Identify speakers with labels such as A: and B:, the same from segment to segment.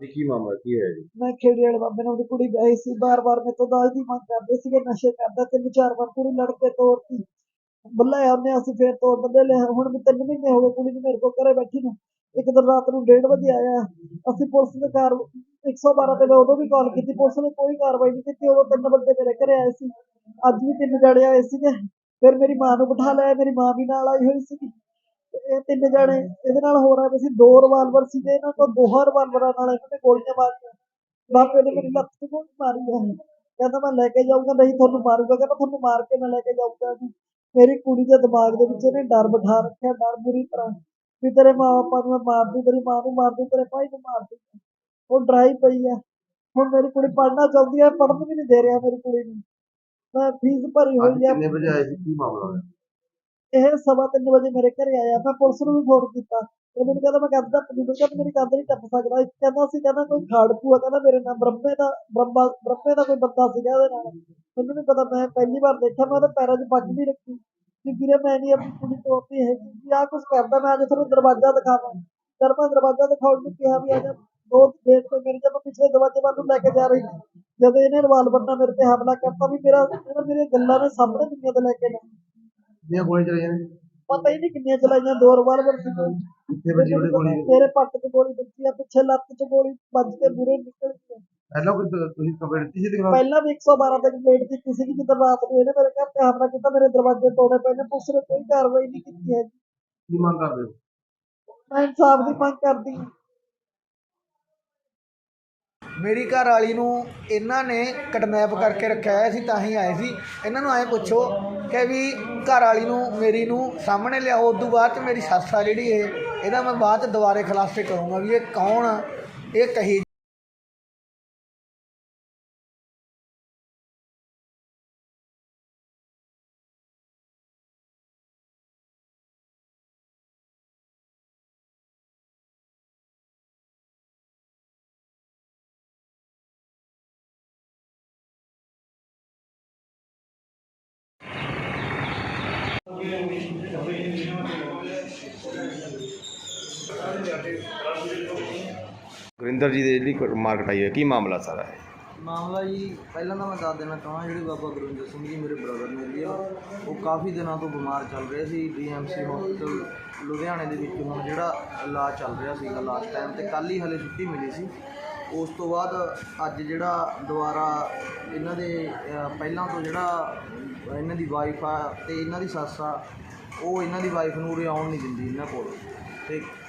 A: ਜੀ ਕੀ ਮਾਮਲਾ, ਕੀ ਹੋਇਆ ਜੀ?
B: ਮੈਂ ਖੇੜੇ ਵਾਲੇ ਬਾਬੇ ਨਾਲ ਉਹਦੀ ਕੁੜੀ ਵਿਆਹੀ ਸੀ ਬਾਰ-ਬਾਰ ਮੇਰੇ ਤੋਂ ਦਾਜ ਦੀ ਮੰਗ ਕਰਦੇ ਸੀਗੇ, ਨਸ਼ੇ ਕਰਦਾ ਤਿੰਨ ਚਾਰ ਵਾਰ ਕੁੜੀ ਲੜ ਕੇ ਤੋਰਤੀ। ਬੁਲਾਇਆ ਉਹਨੇ ਅਸੀਂ ਫੇਰ ਤੋੜ ਬੰਦੇ ਲਿਆ ਹੁਣ ਵੀ ਤਿੰਨ ਮਹੀਨੇ ਹੋ ਗਏ ਕੁੜੀ ਨੂੰ ਮੇਰੇ ਕੋਲ ਘਰੇ ਬੈਠੀ ਨੂੰ। ਇੱਕ ਦਿਨ ਰਾਤ ਨੂੰ 1:30 ਵਜੇ ਆਇਆ, ਅਸੀਂ ਪੁਲਿਸ ਦੇ ਕਾਰ 112 ਤੇ ਮੈਂ ਉਦੋਂ ਵੀ ਕਾਲ ਕੀਤੀ, ਪੁਲਿਸ ਨੇ ਕੋਈ ਕਾਰਵਾਈ ਨਹੀਂ ਕੀਤੀ, ਉਦੋਂ ਤਿੰਨ ਬੰਦੇ ਮੇਰੇ ਘਰੇ ਆਏ ਸੀ। ਅੱਜ ਵੀ ਤਿੰਨ ਜਣੇ ਆਏ ਸੀਗੇ, ਫਿਰ ਮੇਰੀ ਮਾਂ ਨੂੰ ਬਿਠਾ ਲਿਆ, ਮੇਰੀ ਮਾਂ ਵੀ ਨਾਲ ਆਈ ਹੋਈ ਸੀਗੀ। ਇਹ ਤਿੰਨ ਜਣੇ, ਇਹਦੇ ਨਾਲ ਹੋ ਰਹੇ ਸੀ ਦੋ ਰਿਵਾਲਵਰ ਸੀ ਤੇ ਇਹਨਾਂ ਕੋਲ ਦੋਹਾਂ ਰਿਵਾਲਵਰਾਂ ਨਾਲ ਇਹਨਾਂ ਨੇ ਗੋਲੀਆਂ ਮਾਰੀਆਂ। ਬਾਪੇ ਨੇ ਮੇਰੀ ਲੱਤ ਤੇ ਗੋਲੀ ਮਾਰੀ ਹੈ ਕਹਿੰਦਾ ਮੈਂ ਲੈ ਕੇ ਜਾਊਂਗਾ, ਨਹੀਂ ਤੁਹਾਨੂੰ ਮਾਰੂਗਾ। ਕਹਿੰਦਾ ਤੁਹਾਨੂੰ ਮਾਰ ਕੇ ਮੈਂ ਲੈ ਕੇ ਜਾਊਂਗਾ ਮੇਰੀ ਕੁੜੀ ਦੇ ਦਿਮਾਗ ਦੇ ਵਿੱਚ ਇਹਨੇ ਡਰ ਬਿਠਾ ਰੱਖਿਆ, ਡਰ ਬੁਰੀ ਤਰ੍ਹਾਂ। ਵੀ ਤੇਰੇ ਮਾਂ ਬਾਪਾ ਨੂੰ ਮੈਂ ਮਾਰ ਦੂੰ ਤੇਰੀ ਮਾਂ ਨੂੰ ਮਾਰ ਦੂੰ ਤੇਰੇ ਭਾਈ ਨੂੰ ਮਾਰ ਉਹ ਡਰਾਈ ਪਈ ਆ। ਹੁਣ ਮੇਰੀ ਕੁੜੀ ਪੜ੍ਹਨਾ ਚਾਹੁੰਦੀ ਹੈ ਪੜਨ ਵੀ ਨਹੀਂ ਦੇ ਰਿਹਾ ਮੇਰੀ ਕੁੜੀ ਨੂੰ। ਮੈਂ ਫੀਸ ਭਰੀ ਹੋਈ ਹੈ
A: ਕਿੰਨੇ ਵਜੇ ਆਏ ਸੀ? ਕੀ ਮਾਮਲਾ ਹੋਇਆ?
B: ਇਹ ਸਵਾ ਤਿੰਨ ਵਜੇ ਮੇਰੇ ਘਰੇ ਆਇਆ ਮੈਂ ਪੁਲਿਸ ਨੂੰ ਵੀ ਫੋਨ ਕੀਤਾ। ਇਹ ਮੈਨੂੰ ਕਹਿੰਦਾ, ਮੈਂ ਗੱਦ ਦਾ ਨਹੀਂ ਕਹਿੰਦਾ, ਮੇਰੀ ਗੱਦ ਨਹੀਂ ਟੱਪ ਸਕਦਾ। ਇੱਕ ਕਹਿੰਦਾ ਸੀ, ਕਹਿੰਦਾ ਕੋਈ ਖਾੜਕੂ ਆ ਕਹਿੰਦਾ ਮੇਰੇ ਨਾਲ ਬ੍ਰਹਮੇ ਦਾ, ਬ੍ਰਹਮਾ, ਬ੍ਰਹਮੇ ਦਾ ਕੋਈ ਬੰਦਾ ਸੀਗਾ ਇਹਦੇ ਨਾਲ। ਮੈਨੂੰ ਨਹੀਂ ਪਤਾ, ਮੈਂ ਪਹਿਲੀ ਵਾਰ ਦੇਖਿਆ, ਮੈਂ ਉਹਦੇ ਪੈਰਾਂ 'ਚ ਪੱਗ ਵੀ ਰੱਖੀ। ਕਿ ਵੀਰੇ, ਮੈਂ ਨਹੀਂ ਆਪਣੀ ਕੁੜੀ ਤੋੜਦੀ ਹੈਗੀ ਕਿ ਆਹ ਕੁਝ ਕਰਦਾ, ਮੈਂ ਅੱਜ ਤੁਹਾਨੂੰ ਦਰਵਾਜ਼ਾ ਦਿਖਾਵਾਂ। ਜਦ ਮੈਂ ਦਰਵਾਜ਼ਾ ਦਿਖਾਉਣ ਨੂੰ ਕਿਹਾ ਵੀ ਅੱਜ ਜਾ, ਦੋ ਗੇਟ ਤੇ ਮੇਰੀ ਜਦੋਂ ਪਿਛਲੇ ਦਰਵਾਜ਼ੇ ਵੱਲ ਨੂੰ ਲੈ ਕੇ ਜਾ ਰਹੀ ਸੀ, ਜਦੋਂ ਇਹਨੇ ਰਿਵਾਲਵਰ ਨਾਲ ਮੇਰੇ ਤੇ ਹਮਲਾ ਕਰਤਾ, ਵੀ ਮੇਰਾ ਇਹਨਾਂ ਮੇਰੀਆਂ ਗੱਲਾਂ ਨੇ ਸਾਹਮਣੇ ਦੁਨੀਆ ਤੇ ਲੈ ਕੇ ਨਾ
A: ਦੀਆਂ ਗੋਲੀਆਂ ਚਲਾਈਆਂ ਨੇ?
B: ਪਤਾ ਹੀ ਨਹੀਂ ਕਿੰਨੀਆਂ ਚਲਾਈਆਂ ਦੋ ਰਿਵਾਲਵਰ ਸੀ।
A: ਕਿੱਥੇ ਵੱਜੀ ਉਹਦੀ ਗੋਲੀ?
B: ਮੇਰੇ ਪੱਟ 'ਚ ਗੋਲੀ ਵੱਜੀ ਆ ਪਿੱਛੇ ਲੱਤ 'ਚ ਗੋਲੀ ਵੱਜ ਕੇ ਬੁਰੇ ਨਿਕਲ ਗਈ।
A: ਪਹਿਲਾਂ ਕੋਈ ਤੁਸੀਂ ਕੰਪਲੇਂਟ ਦਿੱਤੀ ਸੀ ਦਿਖਾ
B: ਪਹਿਲਾਂ ਵੀ 112 ਤੇ ਕੰਪਲੇਂਟ ਕੀਤੀ ਸੀ ਜਦੋਂ ਰਾਤ ਨੂੰ ਇਹਨੇ ਮੇਰੇ ਘਰ ਤੇ ਹਮਲਾ ਕੀਤਾ ਮੇਰੇ ਦਰਵਾਜ਼ੇ ਤੋੜੇ ਪਏ ਨੇ ਪੁਲਿਸ ਨੇ ਕੋਈ ਕਾਰਵਾਈ ਨਹੀਂ ਕੀਤੀ ਹੈ
A: ਕੀ ਮੰਗ ਕਰਦੇ ਹੋ?
B: ਮੈਂ ਇਨਸਾਫ ਦੀ ਮੰਗ ਕਰਦੀ ਹਾਂ।
C: ਮੇਰੀ ਘਰ ਵਾਲੀ ਨੂੰ ਇਹਨਾਂ ਨੇ ਕਿਡਨੈਪ ਕਰਕੇ ਰੱਖਿਆ ਹੋਇਆ ਸੀ, ਤਾਂ ਹੀ ਆਏ ਸੀ। ਇਹਨਾਂ ਨੂੰ ਐਂ ਪੁੱਛੋ ਕਿ ਵੀ ਘਰ ਵਾਲੀ ਨੂੰ, ਮੇਰੀ ਨੂੰ ਸਾਹਮਣੇ ਲਿਆਓ, ਉਸ ਤੋਂ ਬਾਅਦ ਚ ਮੇਰੀ ਸੱਸ ਆ ਜਿਹੜੀ ਇਹ, ਇਹਦਾ ਮੈਂ ਬਾਅਦ ਚ ਦੁਬਾਰੇ ਖੁਲਾਸੇ ਕਰੂੰਗਾ ਵੀ ਇਹ ਕੌਣ ਆ, ਇਹ ਕਹੀ
D: ਗੁਰਿੰਦਰ ਜੀ ਦੇ ਜਿਹੜੀ ਮਾਰਕਟ ਆਈ ਹੈ, ਕੀ ਮਾਮਲਾ ਸਾਰਾ ਹੈ?
E: ਮਾਮਲਾ ਜੀ, ਪਹਿਲਾਂ ਤਾਂ ਮੈਂ ਦੱਸ ਦੇਣਾ ਚਾਹਾਂ ਜਿਹੜੇ ਬਾਬਾ ਗੁਰਿੰਦਰ ਸਿੰਘ ਜੀ ਮੇਰੇ ਬ੍ਰਦਰ ਨੇ ਜੀ, ਉਹ ਕਾਫੀ ਦਿਨਾਂ ਤੋਂ ਬਿਮਾਰ ਚੱਲ ਰਹੇ ਸੀ ਡੀਐਮਸੀ ਹਸਪੀਟਲ ਲੁਧਿਆਣੇ ਦੇ ਵਿੱਚ ਹੁਣ ਜਿਹੜਾ ਇਲਾਜ ਚੱਲ ਰਿਹਾ ਸੀਗਾ ਲਾਸਟ ਟਾਈਮ ਤੇ ਕੱਲ ਹੀ ਹਲੇ ਛੁੱਟੀ ਮਿਲੀ ਸੀ। ਉਸ ਤੋਂ ਬਾਅਦ ਅੱਜ ਜਿਹੜਾ ਦੁਬਾਰਾ ਇਹਨਾਂ ਦੇ ਪਹਿਲਾਂ ਤੋਂ ਜਿਹੜਾ ਇਹਨਾਂ ਦੀ ਵਾਈਫ ਆ ਅਤੇ ਇਹਨਾਂ ਦੀ ਸੱਸ ਆ, ਉਹ ਇਹਨਾਂ ਦੀ ਵਾਈਫ ਨੂੰ ਉਰੇ ਆਉਣ ਨਹੀਂ ਦਿੰਦੀ ਇਹਨਾਂ ਕੋਲ। ਅਤੇ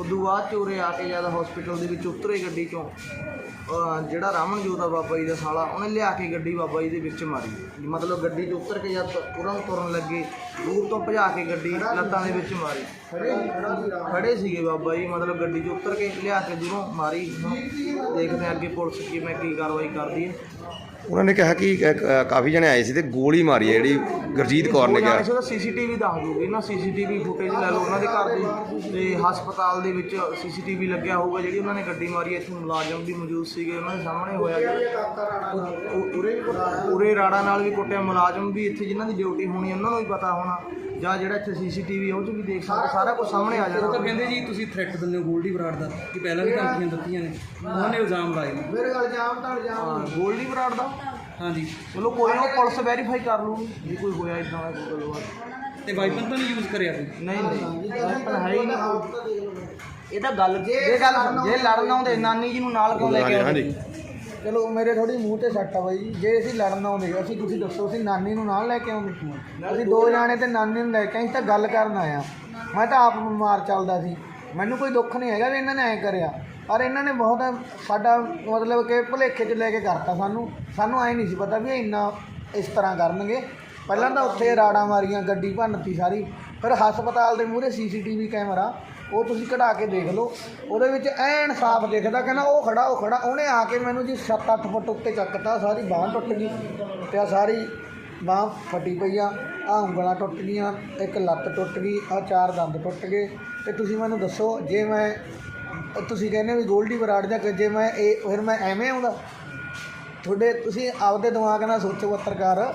E: ਉਦੋਂ ਬਾਅਦ ਚ ਉਰੇ ਆ ਕੇ ਜਦ ਹਸਪੀਟਲ ਦੇ ਵਿੱਚ ਉਤਰੇ ਗੱਡੀ ਚੋਂ ਜਿਹੜਾ ਰਾਮਨਜੋਤ ਆ ਬਾਬਾ ਜੀ ਦਾ ਸਾਲਾ, ਉਹਨੇ ਲਿਆ ਕੇ ਗੱਡੀ ਬਾਬਾ ਜੀ ਦੇ ਵਿੱਚ ਮਾਰੀ। ਮਤਲਬ ਗੱਡੀ 'ਚ ਉਤਰ ਕੇ ਜਦ ਤੁਰਨ ਤੁਰਨ ਲੱਗੇ, ਦੂਰ ਤੋਂ ਭਜਾ ਕੇ ਗੱਡੀ ਲੱਤਾਂ ਦੇ ਵਿੱਚ ਮਾਰੀ। ਖੜੇ ਸੀਗੇ ਬਾਬਾ ਜੀ, ਮਤਲਬ ਗੱਡੀ 'ਚ ਉਤਰ ਕੇ ਲਿਆ ਕੇ ਦੂਰੋਂ ਮਾਰੀ। ਹੁਣ ਦੇਖਦੇ ਹਾਂ ਅੱਗੇ ਪੁਲਿਸ ਕਿਵੇਂ ਕੀ ਕਾਰਵਾਈ ਕਰਦੀ ਹੈ।
D: ਉਹਨਾਂ ਨੇ ਕਿਹਾ ਕਿ ਅ, ਅ, ਕਾਫੀ ਜਣੇ ਆਏ ਸੀ ਤੇ ਗੋਲੀ ਮਾਰੀ ਹੈ ਜਿਹੜੀ ਗੁਰਜੀਤ ਕੌਰ ਨੇ ਕਿਹਾ।
E: ਉਹਦਾ ਸੀਸੀਟੀਵੀ ਦੱਸ ਦੂਗੀ ਨਾ ਸੀਸੀਟੀਵੀ ਫੁਟੇਜ ਲੈ ਲਓ ਉਹਨਾਂ ਦੇ ਘਰ ਦੀ ਤੇ ਹਸਪਤਾਲ ਦੇ ਵਿੱਚ ਸੀਸੀਟੀਵੀ ਲੱਗਿਆ ਹੋਊਗਾ ਜਿਹੜੀ ਉਹਨਾਂ ਨੇ ਗੱਡੀ ਮਾਰੀ ਇੱਥੇ ਮੁਲਾਜ਼ਮ ਵੀ ਮੌਜੂਦ ਸੀਗੇ ਉਹਨਾਂ ਦੇ ਸਾਹਮਣੇ ਹੋਇਆ ਉ- ਉ- ਉਰੇ ਉਰੇ ਰਾੜਾ ਨਾਲ ਵੀ ਕੁੱਟਿਆ ਮੁਲਾਜ਼ਮ ਵੀ ਇੱਥੇ ਜਿਨ੍ਹਾਂ ਦੀ ਡਿਊਟੀ ਹੋਣੀ ਉਹਨਾਂ ਨੂੰ ਵੀ ਪਤਾ ਹੋਣਾ। ਜਾਂ ਜਿਹੜਾ ਇੱਥੇ ਸੀਸੀਟੀਵੀ ਉਹ 'ਚ ਵੀ ਦੇਖ ਸਕਦੇ ਸਾਰਾ ਕੁਝ ਸਾਹਮਣੇ ਆ
F: ਉਹ ਤਾਂ
E: ਜਾਣਾ
F: ਕਹਿੰਦੇ ਜੀ ਤੁਸੀਂ ਥ੍ਰੈਟ ਦਿੰਦੇ ਹੋ ਗੋਲਡੀ ਬਰਾੜ ਦਾ ਕਿ ਪਹਿਲਾਂ ਵੀ ਧਮਕੀਆਂ ਦਿੱਤੀਆਂ ਨੇ। ਉਹਨਾਂ ਨੇ ਇਲਜ਼ਾਮ ਲਾਏ। ਨੇ
E: ਹਾਂ। ਗੋਲਡੀ ਬਰਾੜ ਦਾ?
F: ਹਾਂਜੀ।
E: ਚਲੋ ਕੋਈ ਨਾ ਉਹ ਪੁਲਿਸ ਵੈਰੀਫਾਈ ਕਰ ਲੂਗੀ ਜੇ ਕੋਈ ਹੋਇਆ ਇਦਾਂ ਦਾ ਕੋਈ ਗੱਲਬਾਤ।
F: ਤੇ ਵਾਈਪਨ ਤਾਂ ਨਹੀਂ ਯੂਜ਼ ਕਰਿਆ ਕੋਈ
E: ਨਹੀਂ ਨਹੀਂ। ਵੈਪਨ ਹੈ ਹੀ ਨਹੀਂ। ਇਹ ਤਾਂ ਗੱਲ ਜੇ ਗੱਲ ਜੇ ਲੜਨਾ ਹੁੰਦੇ ਨਾਨੀ ਜੀ ਨੂੰ ਨਾਲ ਕਿਉਂ ਲੈ ਕੇ
D: ਹਾਂਜੀ,
E: ਆਉਂਦੇ?
C: ਚਲੋ, ਮੇਰੇ ਥੋੜੀ ਮੂੰਹ ਤੇ ਸੱਟ ਆ ਬਾਈ। ਜੀ। ਜੇ ਅਸੀਂ ਲੜਨ ਆਉਂਦੇ, ਅਸੀਂ ਤੁਸੀਂ ਦੱਸੋ, ਅਸੀਂ ਨਾਨੀ ਨੂੰ ਨਾਲ ਲੈ ਕੇ ਆਉਂਦੇ? ਅਸੀਂ ਦੋ ਜਾਣੇ ਤੇ ਨਾਨੀ ਨੂੰ ਲੈ ਕੇ ਆਏ, ਅਸੀਂ ਤਾਂ ਗੱਲ ਕਰਨ ਆਇਆ ਮੈਂ ਤਾਂ ਆਪ ਬਿਮਾਰ ਚੱਲਦਾ ਸੀ। ਮੈਨੂੰ ਕੋਈ ਦੁੱਖ ਨਹੀਂ ਹੈਗਾ ਵੀ ਇਹਨਾਂ ਨੇ ਐਂ ਕਰਿਆ। ਪਰ ਇਹਨਾਂ ਨੇ ਬਹੁਤ ਸਾਡਾ ਮਤਲਬ ਕਿ ਭੁਲੇਖੇ 'ਚ ਲੈ ਕੇ ਕਰਤਾ ਸਾਨੂੰ। ਸਾਨੂੰ ਐਂ ਨਹੀਂ ਸੀ ਪਤਾ ਵੀ ਇਹ ਇੰਨਾ ਇਸ ਤਰ੍ਹਾਂ ਕਰਨਗੇ। ਪਹਿਲਾਂ ਤਾਂ ਉੱਥੇ ਰਾੜਾਂ ਮਾਰੀਆਂ, ਗੱਡੀ ਭੰਨਤੀ ਸਾਰੀ। ਫਿਰ ਹਸਪਤਾਲ ਦੇ ਮੂਹਰੇ ਸੀਸੀਟੀਵੀ ਕੈਮਰਾ। ਉਹ ਤੁਸੀਂ ਕਢਾ ਕੇ ਦੇਖ ਲਓ। ਉਹਦੇ ਵਿੱਚ ਐਨ ਸਾਫ਼ ਦਿਖਦਾ ਕਹਿੰਦਾ, ਉਹ ਖੜਾ ਉਹ ਖੜਾ। ਉਹਨੇ ਆ ਕੇ ਮੈਨੂੰ ਜੀ 7-8 ਫੁੱਟ ਉੱਤੇ ਚੱਕਤਾ, ਸਾਰੀ ਬਾਂਹ ਟੁੱਟ ਗਈ ਤੇ ਆ ਸਾਰੀ ਬਾਂਹ ਫਟੀ ਪਈ ਆ। ਆ ਉਂਗਲਾਂ ਟੁੱਟ ਗਈਆਂ, ਇੱਕ ਲੱਤ ਟੁੱਟ ਗਈ ਆ ਚਾਰ ਦੰਦ ਟੁੱਟ ਗਏ। ਤੇ ਤੁਸੀਂ ਮੈਨੂੰ ਦੱਸੋ, ਜੇ ਮੈਂ, ਤੁਸੀਂ ਕਹਿੰਦੇ ਵੀ ਗੋਲਡੀ ਬਰਾੜ ਜਾਂ ਜੇ ਮੈਂ ਇਹ, ਫਿਰ ਮੈਂ ਐਵੇਂ ਆਉਂਦਾ? ਤੁਹਾਡੇ, ਤੁਸੀਂ ਆਪਦੇ ਦਿਮਾਗ ਨਾਲ ਸੋਚੋ, ਪੱਤਰਕਾਰ।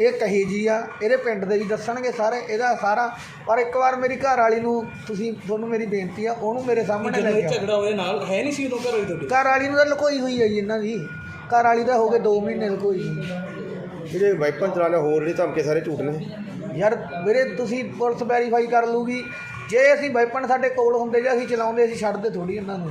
C: ਇਹ ਕਹੀ ਜੀ ਆ ਇਹਦੇ ਪਿੰਡ ਦੇ ਵੀ ਦੱਸਣਗੇ ਸਾਰੇ ਇਹਦਾ ਸਾਰਾ। ਪਰ ਇੱਕ ਵਾਰ ਮੇਰੀ ਘਰ ਵਾਲੀ ਨੂੰ ਤੁਸੀਂ ਤੁਹਾਨੂੰ ਮੇਰੀ ਬੇਨਤੀ ਆ ਉਹਨੂੰ ਮੇਰੇ ਸਾਹਮਣੇ ਲੈ ਕੇ ਆਓ।
F: ਝਗੜਾ ਉਹਦੇ ਨਾਲ ਹੈ ਨਹੀਂ ਸੀ ਉਦੋਂ ਘਰ ਹੋਈ ਤੁਹਾਡੇ?
C: ਘਰ ਵਾਲੀ ਨੂੰ ਤਾਂ ਲੁਕੋਈ ਹੋਈ ਹੈ ਜੀ ਇਹਨਾਂ ਦੀ। ਘਰ ਵਾਲੀ ਦਾ ਹੋ ਗਏ 2 ਮਹੀਨੇ ਲੁਕੋਈ ਹੋਈ।
D: ਜਿਹੜੇ ਵਾਈਪਨ ਚਲਾਣੇ ਹੋਰ ਜਿਹੜੇ ਧਮਕੇ ਸਾਰੇ ਝੂਠ ਨੇ।
C: ਯਾਰ ਵੀਰੇ ਤੁਸੀਂ ਪੁਲਿਸ ਵੈਰੀਫਾਈ ਕਰ ਲੂਗੀ ਜੇ ਅਸੀਂ ਵੈਪਨ ਸਾਡੇ ਕੋਲ ਹੁੰਦੇ ਜੇ ਅਸੀਂ ਚਲਾਉਂਦੇ ਅਸੀਂ ਛੱਡਦੇ ਥੋੜੀ ਇਹਨਾਂ ਨੂੰ।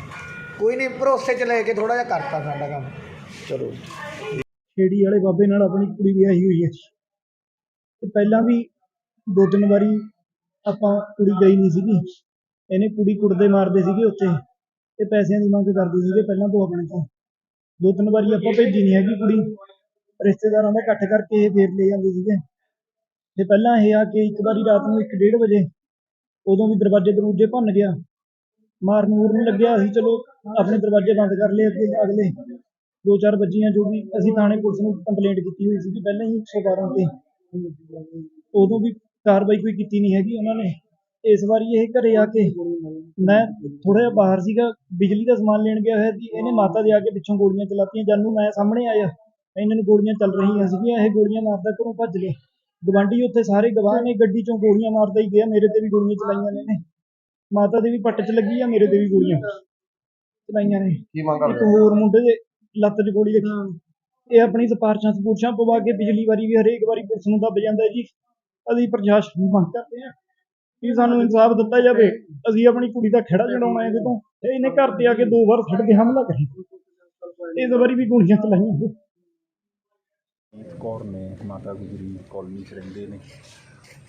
C: ਕੋਈ ਨਹੀਂ, ਭਰੋਸੇ 'ਚ ਲੈ ਕੇ ਥੋੜਾ ਜਿਹਾ ਕਰਤਾ ਸਾਡਾ ਕੰਮ।
D: ਚਲੋ।
A: ਛੇੜੀ ਵਾਲੇ ਬਾਬੇ ਨਾਲ ਆਪਣੀ ਕੁੜੀ ਵਿਆਹੀ ਹੋਈ ਹੈ। ਤੇ ਪਹਿਲਾਂ ਵੀ ਦੋ ਤਿੰਨ ਵਾਰੀ ਆਪਾਂ ਕੁੜੀ ਗਈ ਨਹੀਂ ਸੀਗੀ। ਇਹਨੇ ਕੁੜੀ ਕੁੱਟਦੇ ਮਾਰਦੇ ਸੀਗੇ ਉੱਥੇ। ਤੇ ਪੈਸਿਆਂ ਦੀ ਮੰਗ ਕਰਦੇ ਸੀਗੇ ਪਹਿਲਾਂ ਤੋਂ ਆਪਣੇ ਤੋਂ। ਦੋ ਤਿੰਨ ਵਾਰੀ ਆਪਾਂ ਭੇਜੀ ਨਹੀਂ ਹੈਗੀ ਕੁੜੀ। ਰਿਸ਼ਤੇਦਾਰਾਂ ਦਾ ਇਕੱਠ ਕਰਕੇ ਇਹ ਫੇਰ ਲੈ ਜਾਂਦੇ ਸੀਗੇ। ਤੇ ਪਹਿਲਾਂ ਇਹ ਆ ਕੇ ਇੱਕ ਵਾਰੀ ਰਾਤ ਨੂੰ 1:30 ਵਜੇ ਉਦੋਂ ਵੀ ਦਰਵਾਜ਼ੇ ਦਰੂਜੇ ਭੰਨ ਗਿਆ। ਮਾਰ ਮੂਰ ਮੂਰਨ ਲੱਗਿਆ, ਅਸੀਂ ਚਲੋ ਆਪਣੇ ਦਰਵਾਜ਼ੇ ਬੰਦ ਕਰ ਲਏ ਅੱਗੇ, ਅਗਲੇ ਦੋ ਚਾਰ ਬੱਜੀਆਂ ਜੋ ਵੀ, ਅਸੀਂ ਥਾਣੇ ਪੁਲਿਸ ਨੂੰ ਕੰਪਲੇਂਟ ਕੀਤੀ ਹੋਈ ਸੀ ਪਹਿਲਾਂ ਹੀ 112 ਤੇ ਉਦੋਂ ਵੀ ਕਾਰਵਾਈ ਕੋਈ ਕੀਤੀ ਨਹੀਂ ਹੈਗੀ ਉਹਨਾਂ ਨੇ। ਇਸ ਵਾਰੀ ਇਹ ਘਰੇ ਆ ਕੇ ਮੈਂ ਥੋੜਾ ਜਿਹਾ ਬਾਹਰ ਸੀਗਾ, ਬਿਜਲੀ ਦਾ ਸਮਾਨ ਲੈਣ ਗਿਆ ਹੋਇਆ ਸੀ, ਇਹਨੇ ਮਾਤਾ ਦੇ ਆ ਕੇ ਪਿੱਛੋਂ ਗੋਲੀਆਂ ਚਲਾਤੀਆਂ, ਜਾਨੂੰ ਮੈਂ ਸਾਹਮਣੇ ਆਇਆ। ਇਹਨਾਂ ਨੂੰ ਗੋਲੀਆਂ ਚੱਲ ਰਹੀਆਂ ਸੀਗੀਆਂ, ਇਹ ਗੋਲੀਆਂ ਮਾਰਦਾ ਘਰੋਂ ਭੱਜ ਗਏ ਗਵਾਂਢੀ ਉੱਥੇ ਸਾਰੇ ਗਵਾਹ ਨੇ, ਗੱਡੀ ਚੋਂ ਗੋਲੀਆਂ ਮਾਰਦਾ ਹੀ ਗਿਆ, ਮੇਰੇ ਤੇ ਵੀ ਗੋਲੀਆਂ ਚਲਾਈਆਂ ਨੇ ਇਹਨੇ। ਮਾਤਾ ਦੇ ਵੀ ਪੱਟ 'ਚ ਲੱਗੀ ਆ ਮੇਰੇ ਤੇ ਵੀ ਗੋਲੀਆਂ ਚਲਾਈਆਂ ਨੇ।
G: ਕੀ ਮੰਗ
A: ਇੱਕ ਹੋਰ ਮੁੰਡੇ ਦੇ ਲੱਤ 'ਚ ਗੋਲੀ ਲੱਗੀ। ਇਹ ਆਪਣੀ ਸਿਫਾਰਸ਼ਾਂ ਸਪੂਰਸ਼ਾਂ ਪਵਾ ਕੇ ਪਿਛਲੀ ਵਾਰੀ ਵੀ ਹਰੇਕ ਵਾਰੀ ਪੁਲਿਸ ਨੂੰ ਦੱਬ ਜਾਂਦਾ ਹੈ ਜੀ। ਅਸੀਂ ਪ੍ਰਸ਼ਾਸਨ ਨੂੰ ਮੰਗ ਕਰਦੇ ਹਾਂ ਕਿ ਸਾਨੂੰ ਇਨਸਾਫ ਦਿੱਤਾ ਜਾਵੇ। ਅਸੀਂ ਆਪਣੀ ਕੁੜੀ ਦਾ ਖੜਾ ਛਡਾਉਣਾ ਹੈ ਜਦੋਂ ਤੇ ਇਹਨੇ ਘਰ ਤੇ ਆ ਕੇ ਦੋ ਵਾਰ ਸਾਡੇ ਤੇ ਹਮਲਾ ਕਰਿਆ। ਇਸ ਵਾਰੀ ਵੀ ਗੋਲੀਆਂ ਚਲਾਈਆਂ
H: ਕੌਰ ਨੇ ਮਾਤਾ ਗੁਜਰੀ ਕਾਲਨੀ 'ਚ ਰਹਿੰਦੇ ਨੇ।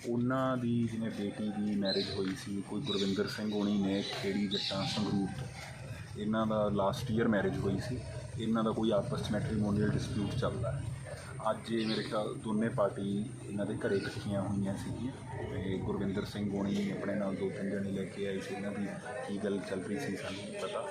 H: ਉਹਨਾਂ ਦੀ ਜਿਵੇਂ ਬੇਟੀ ਦੀ ਮੈਰਿਜ ਹੋਈ ਸੀ, ਕੋਈ ਗੁਰਵਿੰਦਰ ਸਿੰਘ ਹੋਣੀ ਨੇ ਖੇੜੀ ਜੱਟਾਂ ਸੰਗਰੂਰ ਤੋਂ। ਇਹਨਾਂ ਦਾ ਲਾਸਟ ਈਅਰ ਮੈਰਿਜ ਹੋਈ ਸੀ। ਇਹਨਾਂ ਦਾ ਕੋਈ ਆਪਸ 'ਚ ਮੈਟਰੀਮੋਨੀਅਲ ਡਿਸਪਿਊਟ ਚੱਲਦਾ ਹੈ। ਅੱਜ ਇਹ ਮੇਰੇ ਖਿਆਲ ਦੋਨੇ ਪਾਰਟੀ ਇਹਨਾਂ ਦੇ ਘਰੇ ਇਕੱਠੀਆਂ ਹੋਈਆਂ ਸੀਗੀਆਂ ਤੇ ਗੁਰਵਿੰਦਰ ਸਿੰਘ ਹੋਣੀ ਆਪਣੇ ਨਾਲ ਦੋ ਤਿੰਨ ਜਣੇ ਲੈ ਕੇ ਆਏ ਸੀ। ਇਹਨਾਂ ਦੀ ਕੀ ਗੱਲ ਚੱਲ ਰਹੀ ਸੀ ਸਾਨੂੰ ਨਹੀਂ ਪਤਾ।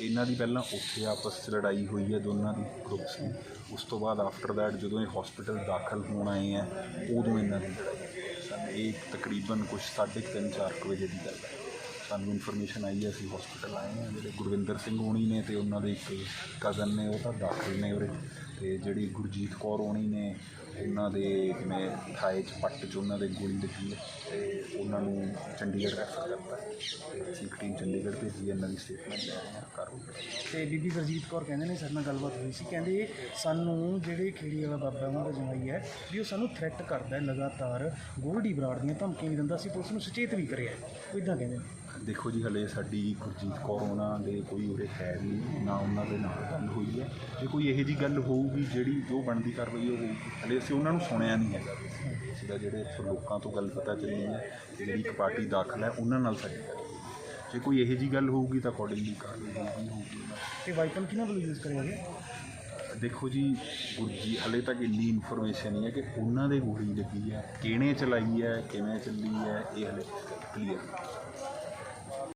H: ਇਹਨਾਂ ਦੀ ਪਹਿਲਾਂ ਉੱਥੇ ਆਪਸ 'ਚ ਲੜਾਈ ਹੋਈ ਹੈ ਦੋਨਾਂ ਦੀ ਗਰੁੱਪਸ ਦੀ ਉਸ ਤੋਂ ਬਾਅਦ ਆਫਟਰ ਦੈਟ ਜਦੋਂ ਇਹ ਹਸਪੀਟਲ ਦਾਖਲ ਹੋਣ ਆਏ ਆ ਉਦੋਂ ਇਹਨਾਂ ਦੀ ਲੜਾਈ ਇਹ ਤਕਰੀਬਨ ਕੁਝ 3:30 4 ਵਜੇ ਦੀ ਗੱਲ ਹੈ। ਸਾਨੂੰ ਇਨਫੋਰਮੇਸ਼ਨ ਆਈ ਹੈ, ਅਸੀਂ ਹਸਪੀਟਲ ਆਏ ਹਾਂ। ਜਿਹੜੇ ਗੁਰਵਿੰਦਰ ਸਿੰਘ ਹੋਣੀ ਨੇ ਤੇ ਉਹਨਾਂ ਦੇ ਇੱਕ ਕਜ਼ਨ ਨੇ, ਉਹ ਤਾਂ ਦਾਖਲ ਨੇ ਉਰੇ। ਤੇ ਜਿਹੜੀ ਗੁਰਜੀਤ ਕੌਰ ਹੋਣੀ ਨੇ, ਉਹਨਾਂ ਦੇ ਜਿਵੇਂ ਥਾਏ 'ਚ ਪੱਟ 'ਚ ਉਹਨਾਂ ਦੇ ਗੋਲੀ ਲੱਗੀ ਹੈ ਤੇ ਉਹਨਾਂ ਨੂੰ ਚੰਡੀਗੜ੍ਹ ਰੈਫਰ ਕਰਤਾ ਤੇ ਅਸੀਂ ਇੱਕ ਟੀਮ ਚੰਡੀਗੜ੍ਹ ਭੇਜੀ ਇਹਨਾਂ ਦੀ ਸਟੇਟਮੈਂਟ ਲੈ ਰਹੇ ਹਾਂ, ਕਾਰਵਾਈ
F: ਤੇ ਬੀਬੀ ਗੁਰਜੀਤ ਕੌਰ ਕਹਿੰਦੇ ਨੇ, ਸਾਡੇ ਨਾਲ ਗੱਲਬਾਤ ਹੋਈ ਸੀ, ਕਹਿੰਦੇ ਸਾਨੂੰ ਜਿਹੜੇ ਖੇੜੀ ਵਾਲਾ ਬਾਬਾ ਉਹਨਾਂ ਦਾ ਜਮਾਈ ਹੈ ਵੀ ਉਹ ਸਾਨੂੰ ਥ੍ਰੈਟ ਕਰਦਾ ਹੈ ਲਗਾਤਾਰ, ਗੋਲਡੀ ਬਰਾੜ ਦੀਆਂ ਧਮਕੀਆਂ ਵੀ ਦਿੰਦਾ ਸੀ, ਪੁਲਿਸ ਨੂੰ ਸੁਚੇਤ ਵੀ ਕਰਿਆ ਉਹ ਇਦਾਂ ਕਹਿੰਦੇ ਨੇ।
H: ਦੇਖੋ ਜੀ ਹਲੇ ਸਾਡੀ ਗੁਰਜੀਤ ਕੌਰ ਉਹਨਾਂ ਦੇ ਕੋਈ ਉਰੇ ਹੈ ਨਹੀਂ ਨਾ ਉਹਨਾਂ ਦੇ ਨਾਲ ਗੱਲ ਹੋਈ ਹੈ। ਜੇ ਕੋਈ ਇਹੋ ਜੀ ਗੱਲ ਹੋਊਗੀ ਜਿਹੜੀ ਜੋ ਬਣਦੀ ਕਾਰਵਾਈ ਹੋਊਗੀ ਹਲੇ ਅਸੀਂ ਉਹਨਾਂ ਨੂੰ ਸੁਣਿਆ ਨਹੀਂ ਹੈਗਾ ਅਸੀਂ ਤਾਂ ਜਿਹੜੇ ਇੱਥੋਂ ਲੋਕਾਂ ਤੋਂ ਗੱਲ ਪਤਾ ਚੱਲੀ ਹੈ ਜਿਹੜੀ ਇੱਕ ਪਾਰਟੀ ਦਾਖਲ ਹੈ ਉਹਨਾਂ ਨਾਲ ਸਾਡੀ ਗੱਲ। ਜੇ ਕੋਈ ਇਹੋ ਜੀ ਗੱਲ ਹੋਊਗੀ ਤਾਂ ਅਕੋਰਡਿੰਗਲੀ ਕਾਰਵਾਈ ਹੋਊਗੀ
F: ਤੇ ਵਾਈਪਨ ਕਿਹਨਾਂ ਵੱਲੋਂ ਯੂਜ਼ ਕਰਿਆ ਗਿਆ?
H: ਦੇਖੋ ਜੀ ਗੁਰਜੀ ਹਲੇ ਤੱਕ ਇੰਨੀ ਇਨਫੋਰਮੇਸ਼ਨ ਨਹੀਂ ਹੈ ਕਿ ਉਹਨਾਂ ਦੇ ਗੋਲੀ ਲੱਗੀ ਹੈ ਕਿਹਨੇ ਚਲਾਈ ਹੈ ਕਿਵੇਂ ਚੱਲੀ ਹੈ ਇਹ ਹਲੇ ਕਲੀਅਰ